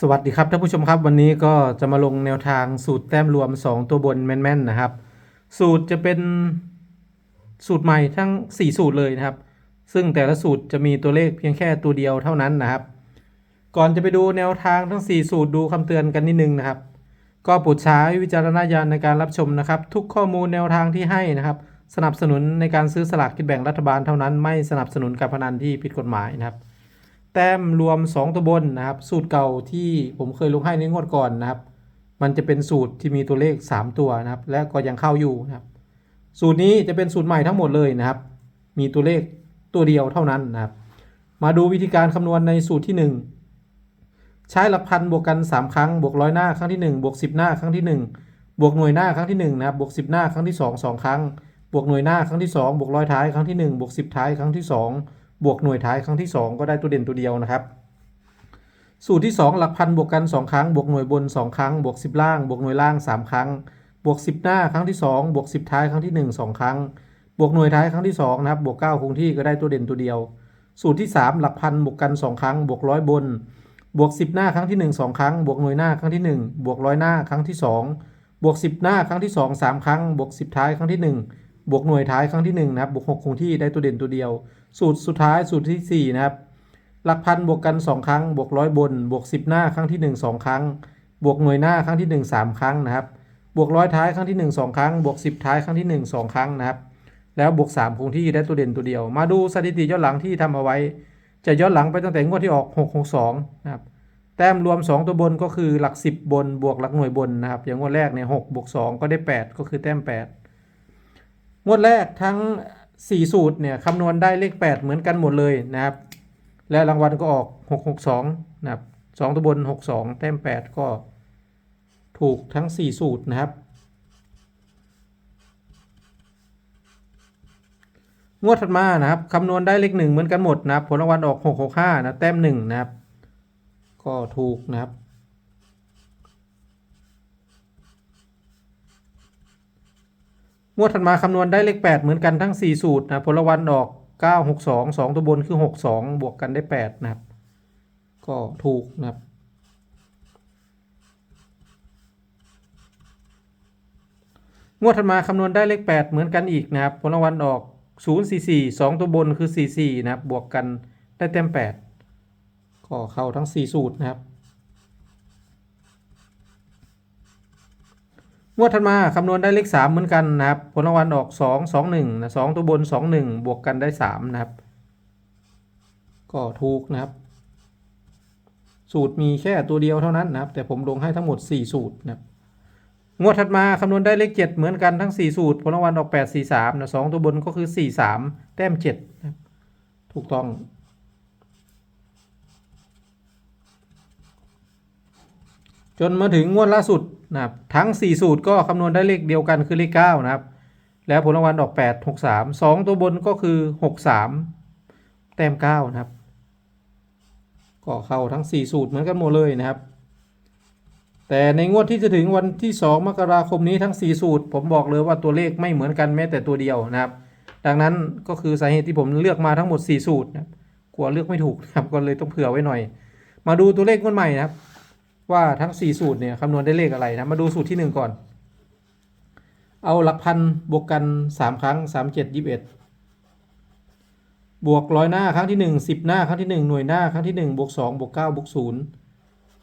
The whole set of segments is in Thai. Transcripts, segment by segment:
สวัสดีครับท่านผู้ชมครับวันนี้ก็จะมาลงแนวทางสูตรแต้มรวม 2 ตัวบนแม่นๆนะครับ สูตรจะเป็นสูตรใหม่ทั้ง 4 สูตรเลยนะครับ ซึ่งแต่ละสูตรจะมีตัวเลขเพียงแค่ตัวเดียวเท่านั้นนะครับ ก่อนจะไปดูแนวทางทั้ง 4 สูตรดูคำเตือนกันนิดนึงนะครับ ก็โปรดใช้วิจารณญาณในการรับชมนะครับ ทุกข้อมูลแนวทางที่ให้นะครับ สนับสนุนในการซื้อสลากกินแบ่งรัฐบาลเท่านั้น ไม่สนับสนุนการพนันที่ผิดกฎหมายนะครับ แต้มรวม 2 ตัวบนนะครับ สูตรเก่าที่ผมเคยลงให้ในงวดก่อนนะครับ มันจะเป็นสูตรที่มีตัวเลข 3 ตัวนะครับ และก็ยังเข้าอยู่นะครับ สูตรนี้จะเป็นสูตรใหม่ทั้งหมดเลยนะครับ มีตัวเลขตัวเดียวเท่านั้นนะครับ มาดูวิธีการคำนวณในสูตรที่ 1 ใช้หลักพันบวกกัน 3 ครั้ง บวกร้อยหน้าครั้งที่ 1 บวก 10 หน้าครั้งที่ 1 บวกหน่วยหน้าครั้งที่1นะครับ บวก 10 หน้าครั้งที่ 2 2 ครั้ง บวกหน่วยหน้าครั้งที่ 2 บวกร้อยท้ายครั้งที่ 1 บวก 10 ท้ายครั้งที่ 2 บวกหน่วยท้ายครั้งที่ 2 ก็ได้ตัวเด่นตัวเดียวนะครับ สูตรที่ 2 หลักพันบวกกัน 2 ครั้ง บวกหน่วยบน 2 ครั้ง บวก 10 ล่าง บวกหน่วยล่าง 3 ครั้ง บวก 10 หน้าครั้งที่ 2 บวก 10 ท้ายครั้งที่ 1 2 ครั้ง บวกหน่วยท้ายครั้งที่2นะครับบวก 9 คงที่ก็ได้ตัวเด่นตัวเดียว สูตรที่ 3 หลักพันบวกกัน 2 ครั้ง บวกร้อยบน บวก 10 หน้าครั้งที่ 1 2 ครั้ง บวกหน่วยหน้าครั้งที่ 1 บวกร้อยหน้าครั้งที่ 2 บวก 10 หน้าครั้งที่ 2 3 ครั้ง บวก 10 ท้ายครั้งที่ 1 บวกหน่วยท้ายครั้งที่1นะครับบวก6คงที่ได้ตัวเด่นตัวเดียว สูตรสุดท้ายสูตรทีสี่ 4 นะครับ หลักพันบวกกัน 2 ครั้ง บวกร้อยบน บวก 10 หน้าครั้งที่ 1 2 ครั้ง บวกหน่วยหน้าครั้งที่ 1 3 ครั้งนะครับ บวกร้อยท้ายครั้งที่ 1 2 ครั้ง บวก 10 ท้ายครั้งที่ 1 2 ครั้งนะครับ แล้วบวก 3 คงที่ได้ตัวเด่นตัวเดียว มาดูสถิติย้อนหลังที่ทำเอาไว้ จะย้อนหลังไปตั้งแต่งวดที่ออก 6 6 2 นะครับ แต้มรวม 2 ตัวบนก็คือหลัก 10 บน บวกหลักหน่วยบนนะครับ อย่างงวดแรกเนี่ย6บวก2ก็ได้ 8 ก็คือแต้ม 8 งวดแรกทั้ง 4 สูตรเนี่ยคำนวณได้เลข 8 เหมือนกันหมดเลยนะครับ และรางวัลก็ออก 662 นะครับ 2 ตัวบน 62 แต้ม 8 ก็ถูกทั้ง 4 สูตรนะครับ งวดถัดมานะครับคำนวณได้เลข 1 เหมือนกันหมดนะครับ ผลรางวัลออก 665 นะแต้ม 1 นะครับ ก็ถูกนะครับ งวดถัดมาคำนวณได้เลข 8 เหมือนกันทั้ง 4 สูตรนะผลรางวัลออก 962 2 ตัวบนคือ 62 บวกกันได้ 8 นะครับ ก็ถูกนะครับ งวดถัดมาคำนวณได้เลข 8 เหมือนกันอีกนะครับ ผลรางวัลออก 044 2 ตัวบนคือ 44 นะครับ บวกกันได้เต็ม 8 ก็เข้าทั้ง 4 สูตรนะครับ งวดถัดมาคำนวณได้เลข 3 เหมือนกันนะครับ ผลรางวัลออก 2 2 1นะ2ตัวบน 2 1 บวกกันได้ 3 นะครับ ก็ถูกนะครับ สูตรมีแค่ตัวเดียวเท่านั้นนะครับ แต่ผมลงให้ทั้งหมด 4 สูตรนะครับ งวดถัดมาคำนวณได้เลข 7 เหมือนกันทั้ง 4 สูตร ผลรางวัลออก 8 4 3นะ2ตัวบนก็คือ 4 3 แต้ม7นะครับ ถูกต้อง จนมาถึงงวดล่าสุดนะครับทั้ง 4 สูตรก็คำนวณได้เลขเดียวกันคือเลข9นะครับ แล้วผลรางวัลออก 8 6 3 2 ตัวบนก็คือ 6 3 แต้ม9นะครับ ก็เข้าทั้ง 4 สูตรเหมือนกันหมดเลยนะครับ แต่ในงวดที่จะถึงวันที่ 2 มกราคมนี้ทั้ง 4 สูตร ผมบอกเลยว่าตัวเลขไม่เหมือนกันแม้แต่ตัวเดียวนะครับ ดังนั้นก็คือสาเหตุที่ผมเลือกมาทั้งหมด 4 สูตรนะครับกลัวเลือกไม่ถูกนะครับก็เลยต้องเผื่อไว้หน่อย มาดูตัวเลขงวดใหม่นะครับ ว่าทั้ง 4 สูตรเนี่ยคำนวณได้เลขอะไรนะมาดูสูตรที่ 1 ก่อน เอาหลักพันบวกกัน 3 ครั้ง 3 7 21 บวกร้อยหน้าครั้งที่ 1 10 หน้าครั้งที่ 1 หน่วยหน้าครั้งที่1บวก2บวก9บวก0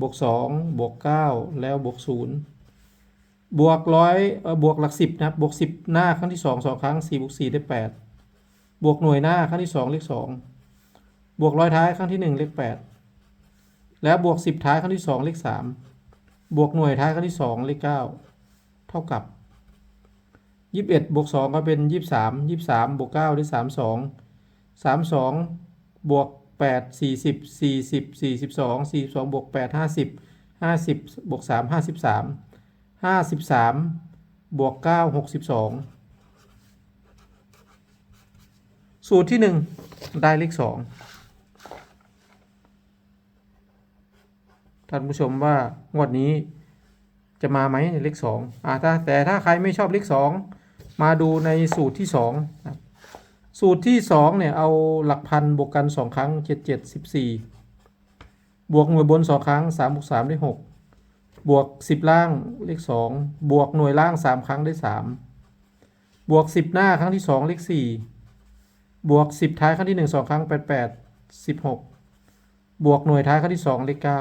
บวก2บวก9แล้วบวก0บวกร้อยบวกหลัก 10นะครับบวก 10 หน้าครั้งที่ 2 2 ครั้ง4บวก4ได้ 8 บวกหน่วยหน้าครั้งที่ 2 เลข 2 บวกร้อยท้ายครั้งที่ 1 เลข 8 แล้วบวก 10 ท้ายครั้งที่ 2 เลข 3 บวกหน่วยท้ายครั้งที่ 2 เลข 9 เท่ากับ 21 บวก 2 ก็เป็น 23 23 บวก 9 ได้ 32 32 บวก 8 40 40 42 42 บวก 8 50 50 บวก 3 53 53 บวก 9 62 สูตรที่ 1 ได้เลข 2 ท่านผู้ชมว่างวดนี้จะมาไหมเลขสองอ่าถ้าแต่ถ้าใครไม่ชอบเลขสองมาดูในสูตรที่สองสูตรที่สองเนี่ยเอาหลักพันบวกกันสองครั้งเจ็ดเจ็ดสิบสี่บวกหน่วยบนสองครั้งสามบวกสามได้หกบวกสิบล่างเลขสองบวกหน่วยล่างสามครั้งได้สามบวกสิบหน้าครั้งที่สองเลขสี่บวกสิบท้ายครั้งที่หนึ่งสองครั้งแปดแปดสิบหกบวกหน่วยท้ายครั้งที่สองเลขเก้า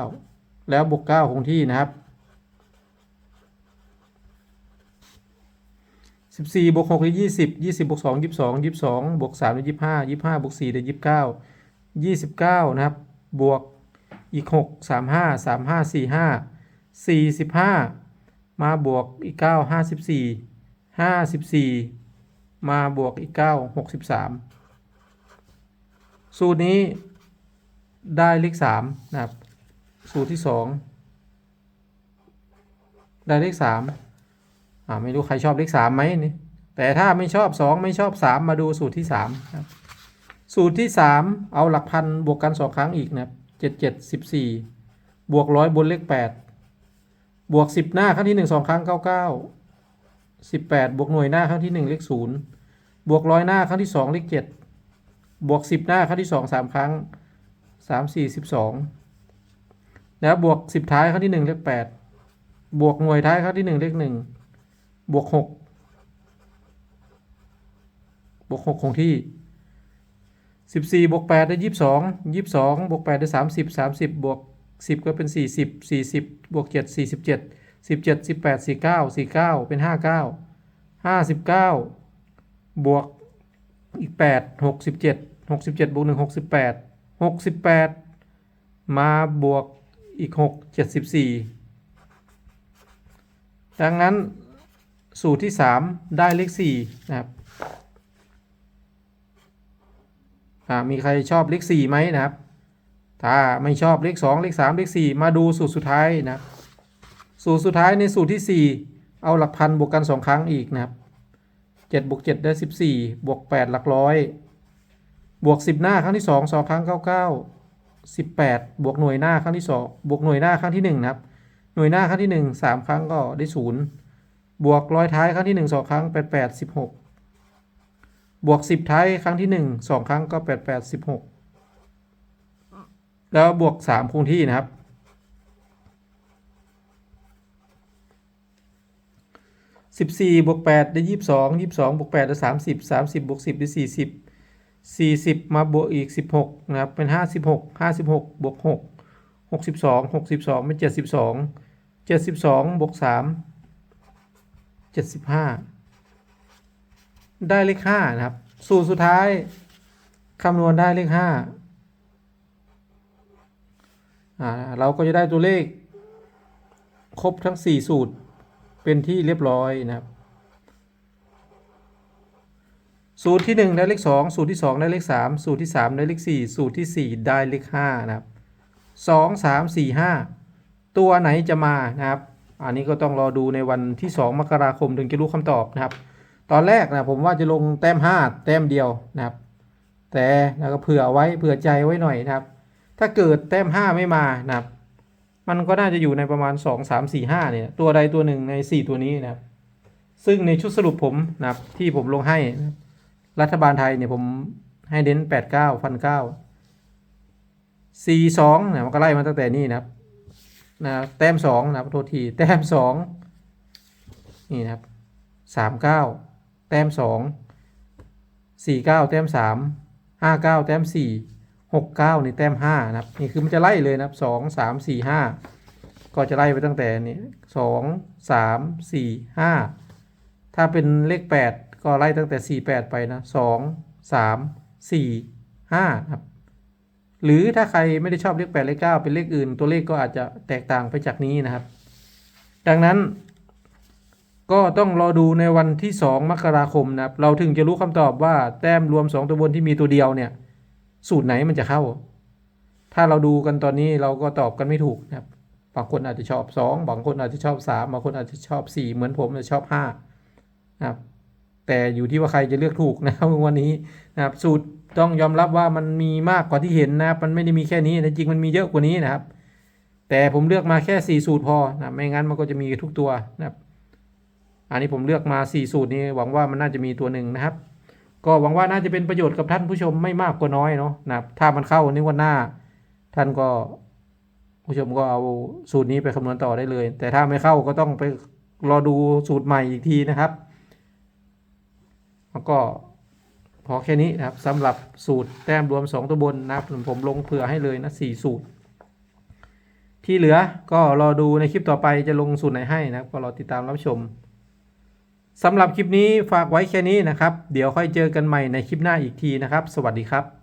แล้วบวกเก้าคงที่นะครับสิบสี่บวกหกได้ยี่สิบยี่สิบบวกสองยี่สิบสองยี่สิบสองบวกสามได้ยี่สิบห้ายี่สิบห้าบวกสี่ได้ยี่สิบเก้ายี่สิบเก้านะครับ บวกอีกหกสามห้าสามห้าสี่ห้าสี่สิบห้ามาบวกอีกเก้าห้าสิบสี่ห้าสิบสี่มาบวกอีกเก้าหกสิบสามสูตรนี้ได้เลขสามนะครับ สูตรที่สองได้เลขสามอ่าไม่รู้ใครชอบเลขสามไหมนี่แต่ถ้าไม่ชอบสองไม่ชอบสามมาดูสูตรที่สามครับสูตรที่สามเอาหลักพันบวกกันสองครั้งอีกนะครับเจ็ดเจ็ดสิบสี่บวกร้อยบนเลขแปดบวกสิบหน้าครั้งที่หนึ่งสองครั้งเก้าเก้าสิบแปดบวกหน่วยหน้าครั้งที่หนึ่งเลขศูนย์บวกร้อยหน้าครั้งที่สองเลขเจ็ดบวกสิบหน้าครั้งที่สองสามครั้งสามสี่สิบสอง แล้วบวกสิบท้ายครั้งที่หนึ่งเลขแปดบวกหน่วยท้ายครั้งที่หนึ่งเลขหนึ่งบวกหกบวกหกคงที่สิบสี่บวกแปดได้ยี่สิบสองยี่สิบสองบวกแปดได้สามสิบสามสิบบวกสิบก็เป็นสี่สิบสี่สิบบวกเจ็ดสี่สิบเจ็ดสิบเจ็ดสิบแปดสี่เก้าสี่เก้าเป็นห้าเก้าห้าสิบเก้าบวกอีกแปดหกสิบเจ็ดหกสิบเจ็ดบวกหนึ่งหกสิบแปดหกสิบแปดมาบวก อีกหกเจ็ดสิบสี่ดังนั้นสูตรที่สามได้เลขสี่นะครับมีใครชอบเลขสี่ไหมนะครับ ถ้าไม่ชอบเลขสองเลขสามเลขสี่มาดูสูตรสุดท้ายนะครับสูตรสุดท้ายในสูตรที่สี่เอาหลักพันบวกกันสองครั้งอีกนะครับเจ็ดบวกเจ็ดได้สิบสี่บวกแปดหลักร้อยบวกสิบหน้าครั้งที่สองสองครั้งเก้าเก้าสิบแปดบวกหน่วยหน้าครั้งที่สองบวกหน่วยหน้าครั้งที่หนึ่งนะครับ หน่วยหน้าครั้งที่หนึ่งสามครั้งก็ได้ศูนย์บวกร้อยท้ายครั้งที่หนึ่งสองครั้งแปดแปดสิบหกบวกสิบท้ายครั้งที่หนึ่งสองครั้งก็แปดแปดสิบหกแล้วบวกสามคงที่นะครับสิบสี่บวกแปดได้ยี่สิบสองยี่สิบสองบวกแปดได้สามสิบสามสิบบวกสิบได้สี่สิบ สิบสี่สิบมาบวกอีกสิบหกนะครับ เป็นห้าสิบหกห้าสิบหกบวกหกหกสิบสองหกสิบสองเป็นเจ็ดสิบสองเจ็ดสิบสองบวกสามเจ็ดสิบห้าได้เลขห้านะครับ สูตรสุดท้ายคำนวณได้เลขห้าอ่า เราก็จะได้ตัวเลข ครบทั้ง 4 สูตรเป็นที่เรียบร้อยนะครับ สูตรที่ 1 ได้เลข 2 สูตรที่ 2 ได้เลข 3 สูตรที่ 3 ได้เลข 4 สูตรที่ 4 ได้เลข5นะครับ 2 3 4 5 ตัวไหนจะมานะครับ อันนี้ก็ต้องรอดูในวันที่ 2 มกราคมถึงจะรู้คำตอบนะครับ ตอนแรกนะผมว่าจะลงแต้มห้าแต้มเดียวนะครับ แต่เราก็เผื่อไว้เผื่อใจไว้หน่อยนะครับ ถ้าเกิดแต้มห้าไม่มานะครับ มันก็น่าจะอยู่ในประมาณสองสามสี่ห้าเนี่ยตัวใดตัวหนึ่งในสี่ตัวนี้นะครับ ซึ่งในชุดสรุปผมนะครับที่ผมลงให้นะครับ รัฐบาลไทยเนี่ยผมให้เน้นแปดเก้าพันเก้าสี่สองเนี่ยมันก็ไล่มาตั้งแต่นี่นะครับนะแต้มสองนะครับโทษทีแต้มสองนี่นะครับสามเก้าแต้มสองสี่เก้าแต้มสามห้าเก้าแต้มสี่หกเก้านี่แต้มห้านะครับนี่คือมันจะไล่เลยนะครับสองสามสี่ห้าก็จะไล่ไปตั้งแต่นี่สองสามสี่ห้าถ้าเป็นเลขแปด ก็ไล่ตั้งแต่สี่แปดไปนะสองสามสี่ห้าครับ หรือถ้าใครไม่ได้ชอบเลขแปดเลขเก้าเป็นเลขอื่น ตัวเลขก็อาจจะแตกต่างไปจากนี้นะครับ ดังนั้น ก็ต้องรอดูในวันที่ 2 มกราคมนะครับ เราถึงจะรู้คำตอบว่าแต้มรวม 2 ตัวบนที่มีตัวเดียวเนี่ย สูตรไหนมันจะเข้า ถ้าเราดูกันตอนนี้เราก็ตอบกันไม่ถูกนะครับบางคนอาจจะชอบ 2 บางคนอาจจะชอบ 3 บางคนอาจจะชอบ 4 เหมือนผมจะชอบ5นะครับ แต่อยู่ที่ว่าใครจะเลือกถูกนะครับวันนี้นะครับสูตรต้องยอมรับว่ามันมีมากกว่าที่เห็นนะครับมันไม่ได้มีแค่นี้นะจริงมันมีเยอะกว่านี้นะครับ แต่ผมเลือกมาแค่ 4 สูตรพอนะไม่งั้นมันก็จะมีทุกตัวนะครับ อันนี้ผมเลือกมา 4 สูตรนี้หวังว่ามันน่าจะมีตัวหนึ่งนะครับ ก็หวังว่าน่าจะเป็นประโยชน์กับท่านผู้ชมไม่มากก็น้อยเนาะนะครับ ถ้ามันเข้าในวันหน้า ท่านก็ผู้ชมก็เอาสูตรนี้ไปคำนวณต่อได้เลย แต่ถ้าไม่เข้าก็ต้องไปรอดูสูตรใหม่อีกทีนะครับ แล้วก็พอแค่นี้นะครับสำหรับสูตรแต้มรวม 2 ตัวบนนะครับผมลงเผื่อให้เลยนะ4สูตร ที่เหลือก็รอดูในคลิปต่อไปจะลงสูตรไหนให้นะครับ ก็รอติดตามรับชมสำหรับคลิปนี้ฝากไว้แค่นี้นะครับ เดี๋ยวค่อยเจอกันใหม่ในคลิปหน้าอีกทีนะครับ สวัสดีครับ